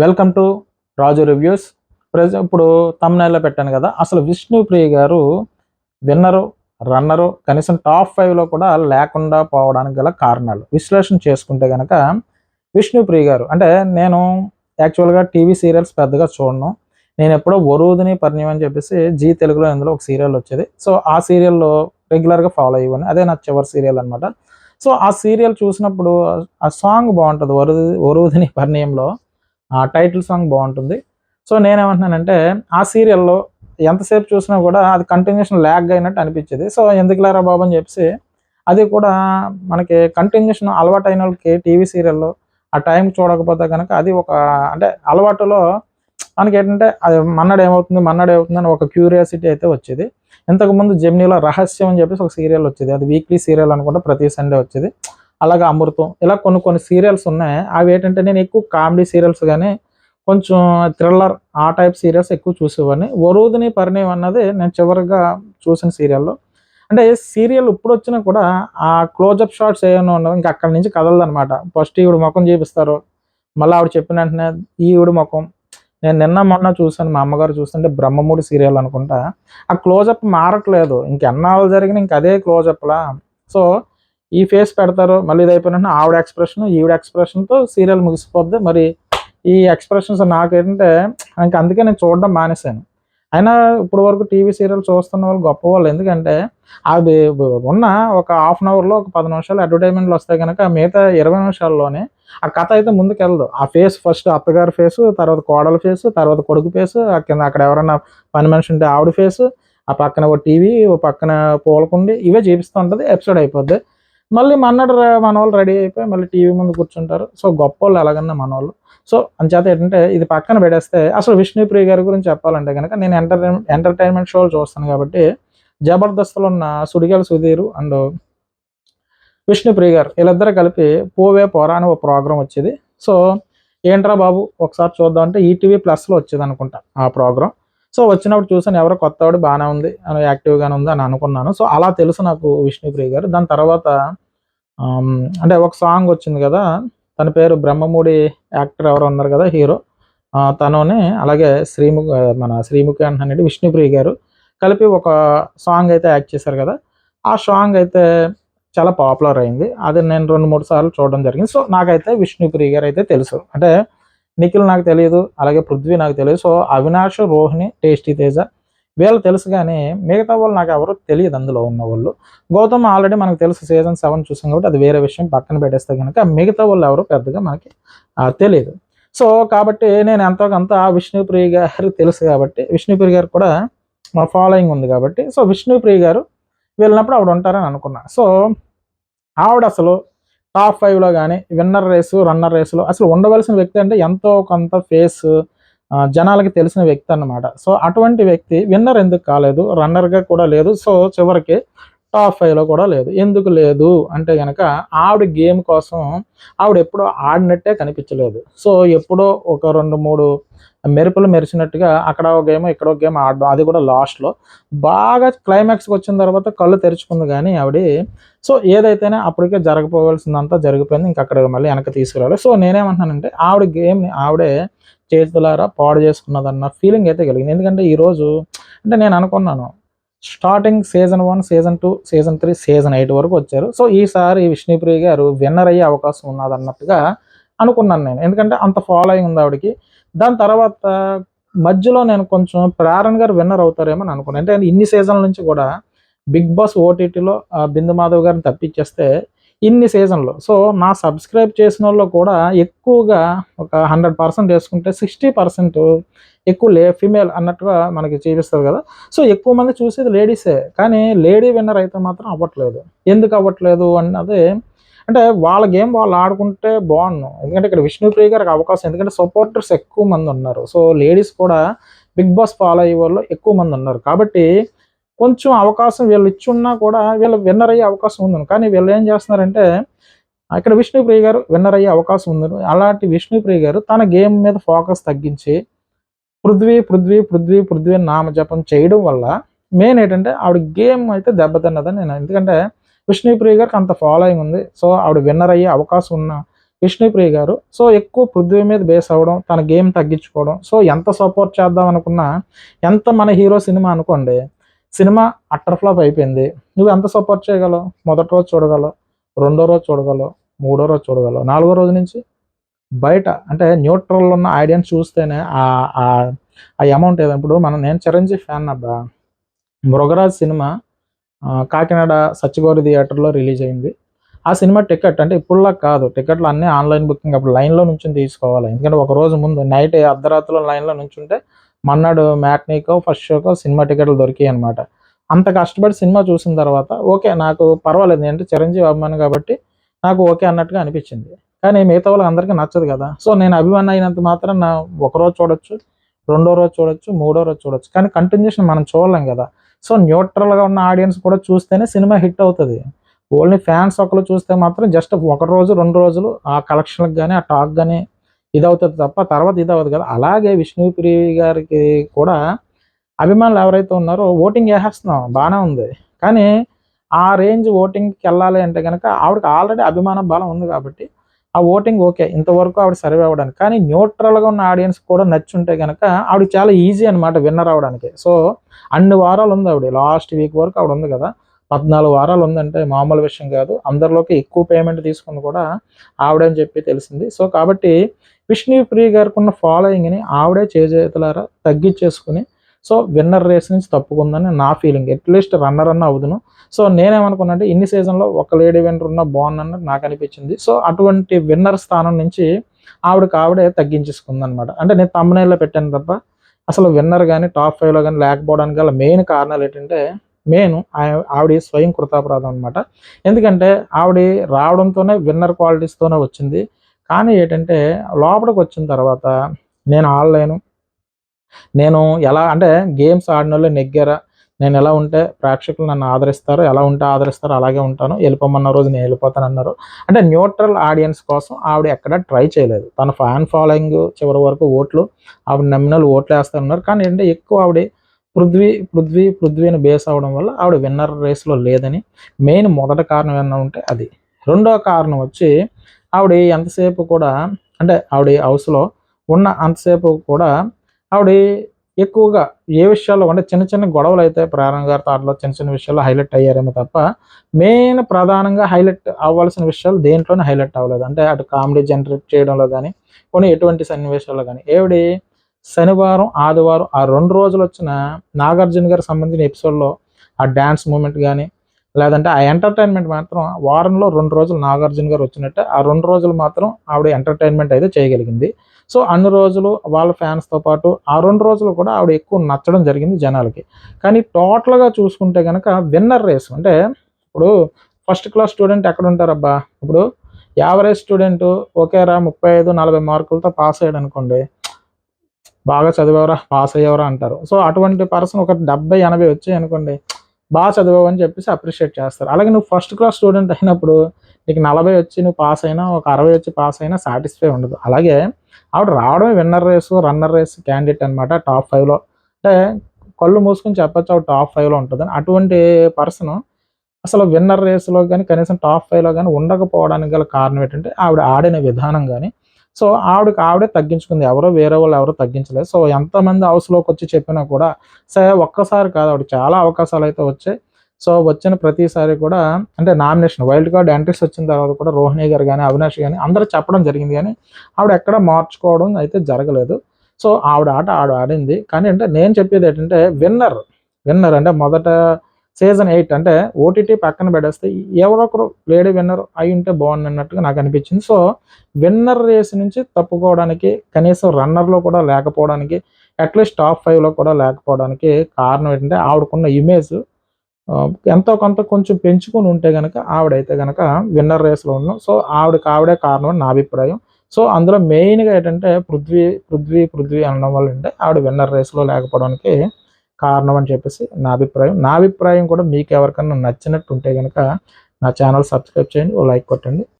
Welcome to Raju reviews. ప్రజ ఇప్పుడు తమ్నైల్లో పెట్టాను కదా అసలు విష్ణుప్రియ గారు విన్నరు రన్నరు కనీసం టాప్ ఫైవ్లో కూడా లేకుండా పోవడానికి గల కారణాలు విశ్లేషణ చేసుకుంటే కనుక విష్ణుప్రియ గారు అంటే నేను యాక్చువల్గా టీవీ సీరియల్స్ పెద్దగా చూడను. నేను ఎప్పుడో వరుదిని పరిణయం అని చెప్పేసి జీ తెలుగులో ఇందులో ఒక సీరియల్ వచ్చేది. సో ఆ సీరియల్లో రెగ్యులర్గా ఫాలో అయ్యేవాడిని. అదే నా చివరి సీరియల్ అనమాట సో ఆ సీరియల్ చూసినప్పుడు ఆ సాంగ్ బాగుంటుంది వరుది వరుదిని పరిణయంలో ఆ టైటిల్ సాంగ్ బాగుంటుంది. సో నేనేమంటున్నానంటే ఆ సీరియల్లో ఎంతసేపు చూసినా కూడా అది కంటిన్యూషన్ ల్యాగ్ అయినట్టు అనిపించేది. సో ఎందుకులారా బాబు అని చెప్పేసి అది కూడా మనకి కంటిన్యూషన్ అలవాటు అయిన వాళ్ళకి టీవీ సీరియల్లో ఆ టైం చూడకపోతే కనుక అది ఒక అంటే అలవాటులో మనకి ఏంటంటే అది మన్నాడు ఏమవుతుంది మన్నాడు ఏమవుతుంది అని ఒక క్యూరియాసిటీ అయితే వచ్చేది. ఇంతకుముందు జెమ్నీలో రహస్యం అని చెప్పేసి ఒక సీరియల్ వచ్చేది. అది వీక్లీ సీరియల్ అనుకుంటే ప్రతి సండే వచ్చేది. అలాగే అమృతం. ఇలా కొన్ని కొన్ని సీరియల్స్ ఉన్నాయి. అవి ఏంటంటే నేను ఎక్కువ కామెడీ సీరియల్స్ కానీ కొంచెం థ్రిల్లర్ ఆ టైప్ సీరియల్స్ ఎక్కువ చూసేవాడిని. వరుదిని పరిణయం అన్నది నేను చివరిగా చూసిన సీరియల్లో అంటే సీరియల్ ఇప్పుడు వచ్చినా కూడా ఆ క్లోజప్ షాట్స్ ఏమైనా ఉండవు. ఇంకా అక్కడి నుంచి కదలదు అనమాట ఫస్ట్ ఈవిడ ముఖం చూపిస్తారు. మళ్ళీ ఆవిడ చెప్పిన వెంటనే ఈవిడ ముఖం. నేను నిన్న మొన్న చూశాను మా అమ్మగారు చూస్తుంటే బ్రహ్మముడి సీరియల్ అనుకుంటా. ఆ క్లోజప్ మారట్లేదు. ఇంకెన్నాళ్ళు జరిగిన ఇంక అదే క్లోజప్లా సో ఈ ఫేస్ పెడతారు మళ్ళీ ఇది అయిపోయిన ఆవిడ ఎక్స్ప్రెషన్ ఈవిడ ఎక్స్ప్రెషన్తో సీరియల్ ముగిసిపోద్ది. మరి ఈ ఎక్స్ప్రెషన్స్ నాకేంటంటే ఇంక అందుకే నేను చూడడం మానేశాను. అయినా ఇప్పుడు వరకు టీవీ సీరియల్ చూస్తున్న వాళ్ళు గొప్ప వాళ్ళు ఎందుకంటే అది ఉన్న ఒక హాఫ్ అన్ అవర్లో ఒక పది నిమిషాలు అడ్వర్టైజ్మెంట్లు వస్తాయి కనుక మిగతా ఇరవై నిమిషాల్లోనే ఆ కథ అయితే ముందుకెళ్ళదు ఆ ఫేస్ ఫస్ట్ అత్తగారి ఫేస్ తర్వాత కోడల ఫేస్ తర్వాత కొడుకు ఫేస్ కింద అక్కడ ఎవరైనా పని మనిషి ఉంటే ఆవిడ ఫేసు ఆ పక్కన ఒక టీవీ ఓ పక్కన పూలకుండి ఇవే చూపిస్తూ ఉంటుంది. ఎపిసోడ్ అయిపోద్ది. మళ్ళీ మన్నడు మన వాళ్ళు రెడీ అయిపోయి మళ్ళీ టీవీ ముందు కూర్చుంటారు. సో గొప్ప వాళ్ళు ఎలాగన్నా మన వాళ్ళు సో అంచేత ఏంటంటే ఇది పక్కన పెడేస్తే అసలు విష్ణుప్రియ గారి గురించి చెప్పాలంటే కనుక నేను ఎంటర్టైన్మెంట్ ఎంటర్టైన్మెంట్ షోలు చూస్తాను కాబట్టి జబర్దస్త్లో ఉన్న సుడిగాల సుధీర్ అండ్ విష్ణుప్రియ గారు వీళ్ళిద్దరు కలిపి పోవే పోరా అని ఒక ప్రోగ్రామ్ వచ్చేది. సో ఏంట్రా బాబు ఒకసారి చూద్దాం అంటే ఈటీవీ ప్లస్లో వచ్చేది అనుకుంటా ఆ ప్రోగ్రామ్ సో వచ్చినప్పుడు చూసాను ఎవరో కొత్తవాడు బాగానే ఉంది అని యాక్టివ్గానే ఉంది అని అనుకున్నాను. సో అలా తెలుసు నాకు విష్ణుప్రియ గారు. దాని తర్వాత అంటే ఒక సాంగ్ వచ్చింది కదా తన పేరు బ్రహ్మముడి యాక్టర్ ఎవరు ఉన్నారు కదా హీరో. తనుని అలాగే శ్రీముఖ మన శ్రీముఖి అంటున్నాడు విష్ణుప్రియ గారు కలిపి ఒక సాంగ్ అయితే యాక్ట్ చేశారు కదా. ఆ సాంగ్ అయితే చాలా పాపులర్ అయింది. అది నేను రెండు మూడు సార్లు చూడడం జరిగింది. సో నాకైతే విష్ణుప్రియ గారు అయితే తెలుసు. అంటే నిఖిల్ నాకు తెలియదు అలాగే పృథ్వీ నాకు తెలియదు. సో అవినాష్ రోహిణి టేస్టీ తేజ వీళ్ళు తెలుసు కానీ మిగతా వాళ్ళు నాకు ఎవరు తెలియదు అందులో ఉన్న వాళ్ళు గౌతమ్ ఆల్రెడీ మనకు తెలుసు సీజన్ సెవెన్ చూసాం కాబట్టి అది వేరే విషయం పక్కన పెట్టేస్తే కనుక మిగతా వాళ్ళు ఎవరు పెద్దగా మనకి తెలియదు. సో కాబట్టి నేను ఎంతో కొంత విష్ణుప్రియ గారు తెలుసు కాబట్టి విష్ణుప్రియ గారు కూడా మా ఫాలోయింగ్ ఉంది కాబట్టి సో విష్ణుప్రియ గారు వెళ్ళినప్పుడు ఆవిడ ఉంటారని అనుకున్నా. సో ఆవిడ అసలు టాప్ ఫైవ్లో కానీ విన్నర్ రేసు రన్నర్ రేసులో అసలు ఉండవలసిన వ్యక్తి అంటే ఎంతో కొంత ఫేస్ జనాలకి తెలిసిన వ్యక్తి అన్నమాట. సో అటువంటి వ్యక్తి విన్నర్ ఎందుకు కాలేదు? రన్నర్గా కూడా లేదు. సో చివరికి టాప్ ఫైవ్లో కూడా లేదు. ఎందుకు లేదు? అంటే కనుక ఆవిడ గేమ్ కోసం ఆవిడ ఎప్పుడో ఆడినట్టే కనిపించలేదు. సో ఎప్పుడో ఒక రెండు మూడు మెరుపులు మెరిచినట్టుగా అక్కడ ఒక గేమ్ ఇక్కడ ఒక గేమ్ ఆడడం అది కూడా లాస్ట్లో. బాగా క్లైమాక్స్కి వచ్చిన తర్వాత కళ్ళు తెరుచుకుంది కానీ ఆవిడ సో ఏదైతేనే అప్పటికే జరగపోవాల్సిందంతా జరిగిపోయింది. ఇంకా అక్కడ మళ్ళీ వెనక్కి తీసుకురావాలి సో నేనేమంటున్నానంటే ఆవిడ గేమ్ని ఆవిడే చేతులారా పాడు చేసుకున్నదన్న ఫీలింగ్ అయితే కలిగింది. ఎందుకంటే ఈరోజు అంటే నేను అనుకున్నాను starting season one season two season three season eight వరకు వచ్చారు. సో ఈసారి విష్ణుప్రియ గారు విన్నర్ అయ్యే అవకాశం ఉన్నదన్నట్టుగా అనుకున్నాను నేను. ఎందుకంటే అంత ఫాలోయింగ్ ఉంది ఆవిడకి. దాని తర్వాత మధ్యలో నేను కొంచెం ప్రారణ్ గారు విన్నర్ అవుతారేమో అని అనుకున్నాను. అంటే ఇన్ని సీజన్ల నుంచి కూడా బిగ్ బాస్ ఓటీటీలో బిందు మాధవ్ గారిని తప్పించేస్తే ఇన్ని సీజన్లు సో నా సబ్స్క్రైబ్ చేసిన వాళ్ళు కూడా ఎక్కువగా ఒక హండ్రెడ్ పర్సెంట్ వేసుకుంటే సిక్స్టీ పర్సెంట్ ఎక్కువ లే ఫిమేల్ అన్నట్టుగా మనకి చూపిస్తుంది కదా. సో ఎక్కువ మంది చూసేది లేడీసే కానీ లేడీ విన్నర్ అయితే మాత్రం అవ్వట్లేదు. ఎందుకు అవ్వట్లేదు అన్నది అంటే వాళ్ళ గేమ్ వాళ్ళు ఆడుకుంటే బాగుండు. ఎందుకంటే ఇక్కడ విష్ణుప్రియ గారికి అవకాశం ఎందుకంటే సపోర్టర్స్ ఎక్కువ మంది ఉన్నారు. సో లేడీస్ కూడా బిగ్ బాస్ ఫాలో అయ్యే వాళ్ళు ఎక్కువ మంది ఉన్నారు. కాబట్టి కొంచెం అవకాశం వీళ్ళు ఇచ్చున్నా కూడా వీళ్ళు విన్నర్ అయ్యే అవకాశం ఉంది కానీ వీళ్ళు ఏం చేస్తున్నారంటే ఇక్కడ విష్ణుప్రియ గారు విన్నర్ అయ్యే అవకాశం ఉంది అలాంటి విష్ణుప్రియ గారు తన గేమ్ మీద ఫోకస్ తగ్గించి పృథ్వీ పృథ్వీ పృథ్వీ పృథ్వీ నామజపం చేయడం వల్ల మెయిన్ ఏంటంటే ఆవిడ గేమ్ అయితే దెబ్బతిన్నదని నేను ఎందుకంటే విష్ణుప్రియ గారికి అంత ఫాలోయింగ్ ఉంది. సో ఆవిడ విన్నర్ అయ్యే అవకాశం ఉన్న విష్ణుప్రియ గారు. సో ఎక్కువ పృథ్వీ మీద బేస్ అవ్వడం తన గేమ్ తగ్గించుకోవడం. సో ఎంత సపోర్ట్ చేద్దాం అనుకున్నా ఎంత మన హీరో సినిమా అనుకోండి సినిమా అట్టర్ ఫ్లాప్ అయిపోయింది. నువ్వు ఎంత సపోర్ట్ చేయగలవు? మొదటి రోజు చూడగలవు రెండో రోజు చూడగలవు మూడో రోజు చూడగలవు నాలుగో రోజు నుంచి బయట అంటే న్యూట్రల్ ఉన్న ఆడియన్స్ చూస్తేనే ఆ- అమౌంట్ ఏదో. ఇప్పుడు మనం నేను చిరంజీవి ఫ్యాన్ అబ్బా మృగరాజ్ సినిమా కాకినాడ సచ్చిగోరి థియేటర్లో రిలీజ్ అయింది. ఆ సినిమా టికెట్ అంటే ఇప్పుడులా కాదు. టికెట్లు అన్నీ ఆన్లైన్ బుకింగ్ అప్పుడు లైన్లో నుంచి తీసుకోవాలి. ఎందుకంటే ఒక రోజు ముందు నైట్ అర్ధరాత్రిలో లైన్లో నుంచుంటే మన్నాడు మ్యాట్నీకో ఫస్ట్ షోకో సినిమా టికెట్లు దొరికాయి అనమాట అంత కష్టపడి సినిమా చూసిన తర్వాత ఓకే నాకు పర్వాలేదు అంటే చిరంజీవి అభిమాని కాబట్టి నాకు ఓకే అన్నట్టుగా అనిపించింది. కానీ మిగతా వాళ్ళకి అందరికీ నచ్చదు కదా. సో నేను అభిమాని అయినంత మాత్రం నా ఒక రోజు చూడొచ్చు రెండో రోజు చూడొచ్చు మూడో రోజు చూడొచ్చు. కానీ కంటిన్యూషన్ మనం చూడలేం కదా. సో న్యూట్రల్గా ఉన్న ఆడియన్స్ కూడా చూస్తేనే సినిమా హిట్ అవుతుంది. ఓన్లీ ఫ్యాన్స్ ఒకరు చూస్తే మాత్రం జస్ట్ ఒక రోజు రెండు రోజులు ఆ కలెక్షన్కి కానీ ఆ టాక్ కానీ ఇది అవుతుంది తప్ప తర్వాత ఇది కదా. అలాగే విష్ణుప్రియ గారికి కూడా అభిమానులు ఎవరైతే ఉన్నారో ఓటింగ్ వేసేస్తున్నాం బాగానే ఉంది. కానీ ఆ రేంజ్ ఓటింగ్కి వెళ్ళాలి అంటే కనుక ఆవిడకి ఆల్రెడీ అభిమాన బలం ఉంది కాబట్టి ఆ ఓటింగ్ ఓకే ఇంతవరకు ఆవిడ సర్వే అవ్వడానికి. కానీ న్యూట్రల్గా ఉన్న ఆడియన్స్ కూడా నచ్చుంటే కనుక ఆవిడ చాలా ఈజీ అనమాట విన్నర్ అవ్వడానికి. సో అన్ని వారాలు ఉంది ఆవిడ. లాస్ట్ వీక్ వరకు ఆవిడ ఉంది కదా. పద్నాలుగు వారాలు ఉందంటే మామూలు విషయం కాదు. అందరిలోకి ఎక్కువ పేమెంట్ తీసుకుంది కూడా ఆవిడని చెప్పి తెలిసింది. సో కాబట్టి విష్ణుప్రియ గారికి ఉన్న ఫాలోయింగ్ని ఆవిడే చేజేతులారా తగ్గించేసుకుని సో విన్నర్ రేస్ నుంచి తప్పుకుందని నా ఫీలింగ్ అట్లీస్ట్ రన్నర్ అన్న అవుదును. సో నేనేమనుకున్నా అంటే ఇన్ని సీజన్లో ఒక లేడీ విన్నర్ ఉన్న బాగుందని నాకు అనిపించింది. సో అటువంటి విన్నర్ స్థానం నుంచి ఆవిడకి ఆవిడే తగ్గించేసుకుంది అనమాట అంటే నేను తమ్మనేలో పెట్టాను తప్ప అసలు విన్నర్ కానీ టాప్ ఫైవ్లో కానీ లేకపోవడానికి గల మెయిన్ కారణాలు ఏంటంటే మెయిన్ ఆవిడ స్వయం కృతాపరాధం అనమాట ఎందుకంటే ఆవిడ రావడంతోనే విన్నర్ క్వాలిటీస్తోనే వచ్చింది. కానీ ఏంటంటే లోపలికి వచ్చిన తర్వాత నేను ఆడలేను. నేను ఎలా అంటే గేమ్స్ ఆడిన వాళ్ళు నెగ్గారా? నేను ఎలా ఉంటే ప్రేక్షకులు నన్ను ఆదరిస్తారు ఎలా ఉంటే ఆదరిస్తారో అలాగే ఉంటాను. వెళ్ళిపోమన్న రోజు నేను వెళ్ళిపోతాను అన్నారు అంటే న్యూట్రల్ ఆడియన్స్ కోసం ఆవిడ ఎక్కడ ట్రై చేయలేదు. తన ఫ్యాన్ ఫాలోయింగ్ చివరి వరకు ఓట్లు ఆవిడ నమ్మిన ఓట్లు వేస్తారన్నారు కానీ ఏంటంటే ఎక్కువ ఆవిడ పృథ్వీ పృథ్వీ పృథ్వీని బేస్ అవడం వల్ల ఆవిడ విన్నర్ రేస్లో లేదని మెయిన్ మొదటి కారణం ఏమన్నా ఉంటే అది. రెండో కారణం వచ్చి ఆవిడ ఎంతసేపు కూడా అంటే ఆవిడ హౌస్లో ఉన్న అంతసేపు కూడా ఆవిడ ఎక్కువగా ఏ విషయాల్లో అంటే చిన్న చిన్న గొడవలు అయితే ప్రారంభ గారి తాటలో చిన్న చిన్న విషయాల్లో హైలైట్ అయ్యారేమో తప్ప మెయిన్ ప్రధానంగా హైలైట్ అవ్వాల్సిన విషయాలు దేంట్లోనే హైలైట్ అవ్వలేదు. అంటే అటు కామెడీ జనరేట్ చేయడంలో కానీ కొన్ని ఎటువంటి సన్నివేశాల్లో కానీ ఏవిడి శనివారం ఆదివారం ఆ రెండు రోజులు వచ్చిన నాగార్జున గారికి సంబంధించిన ఎపిసోడ్లో ఆ డ్యాన్స్ మూమెంట్ కానీ లేదంటే ఆ ఎంటర్టైన్మెంట్ మాత్రం వారంలో రెండు రోజులు నాగార్జున గారు వచ్చినట్టే ఆ రెండు రోజులు మాత్రం ఆవిడ ఎంటర్టైన్మెంట్ అయితే చేయగలిగింది. సో అన్ని రోజులు వాళ్ళ ఫ్యాన్స్తో పాటు ఆ రెండు రోజులు కూడా ఆవిడ ఎక్కువ నచ్చడం జరిగింది జనాలకి. కానీ టోటల్గా చూసుకుంటే కనుక విన్నర్ రేస్ అంటే ఇప్పుడు ఫస్ట్ క్లాస్ స్టూడెంట్ ఎక్కడ ఉంటారబ్బా? ఇప్పుడు యావరేజ్ స్టూడెంట్ ఒకేరా ముప్పై ఐదు నలభై మార్కులతో పాస్ అయ్యాడు అనుకోండి బాగా చదివేవరా పాస్ అయ్యేవరా అంటారు. సో అటువంటి పర్సన్ ఒక డెబ్బై ఎనభై వచ్చాయి అనుకోండి బాగా చదివావు అని చెప్పేసి అప్రిషియేట్ చేస్తారు. అలాగే నువ్వు ఫస్ట్ క్లాస్ స్టూడెంట్ అయినప్పుడు నీకు నలభై వచ్చి నువ్వు పాస్ అయినా ఒక అరవై వచ్చి పాస్ అయినా సాటిస్ఫై ఉండదు. అలాగే ఆవిడ రావడమే winner race runner race candidate అనమాట టాప్ ఫైవ్లో. అంటే కళ్ళు మూసుకొని చెప్పచ్చు ఆవిడ టాప్ ఫైవ్లో ఉంటుందని. అటువంటి పర్సన్ అసలు విన్నర్ రేస్లో కానీ కనీసం టాప్ ఫైవ్లో కానీ ఉండకపోవడానికి గల కారణం ఏంటంటే ఆవిడ ఆడిన విధానం కానీ సో ఆవిడకి ఆవిడే తగ్గించుకుంది. ఎవరో వేరే వాళ్ళు ఎవరో తగ్గించలేదు. సో ఎంతమంది హౌస్లోకి వచ్చి చెప్పినా కూడా సరే ఒక్కసారి కాదు ఆవిడ చాలా అవకాశాలు అయితే వచ్చాయి. సో వచ్చిన ప్రతిసారి కూడా అంటే నామినేషన్ వైల్డ్ కార్డ్ ఎంట్రీస్ వచ్చిన తర్వాత కూడా రోహిణి గారు కానీ అవినాష్ కానీ అందరూ చెప్పడం జరిగింది కానీ ఆవిడ ఎక్కడ మార్చుకోవడం అయితే జరగలేదు. సో ఆవిడ ఆట ఆవిడ ఆడింది. కానీ అంటే నేను చెప్పేది ఏంటంటే విన్నర్ విన్నర్ అంటే మొదట సీజన్ ఎయిట్ అంటే ఓటీటీ పక్కన పెడేస్తే ఎవరొకరు లేడీ విన్నర్ అయి ఉంటే బాగుంది అన్నట్టుగా నాకు అనిపించింది. సో విన్నర్ రేస్ నుంచి తప్పుకోవడానికి కనీసం రన్నర్లో కూడా లేకపోవడానికి అట్లీస్ట్ టాప్ ఫైవ్లో కూడా లేకపోవడానికి కారణం ఏంటంటే ఆవిడకున్న ఇమేజ్. ఎంతో కొంత కొంచెం పెంచుకొని ఉంటే కనుక ఆవిడైతే కనుక విన్నర్ రేస్లో ఉన్నాం. సో ఆవిడకి ఆవిడే కారణం అని నా అభిప్రాయం. సో అందులో మెయిన్గా ఏంటంటే పృథ్వీ పృథ్వీ పృథ్వీ అనడం వల్ల అంటే ఆవిడ విన్నర్ రేస్లో లేకపోవడానికి కారణం అని చెప్పేసి నా అభిప్రాయం. నా అభిప్రాయం కూడా మీకు ఎవరికన్నా నచ్చినట్టు ఉంటే కనుక నా ఛానల్ సబ్స్క్రైబ్ చేయండి ఓ లైక్ కొట్టండి.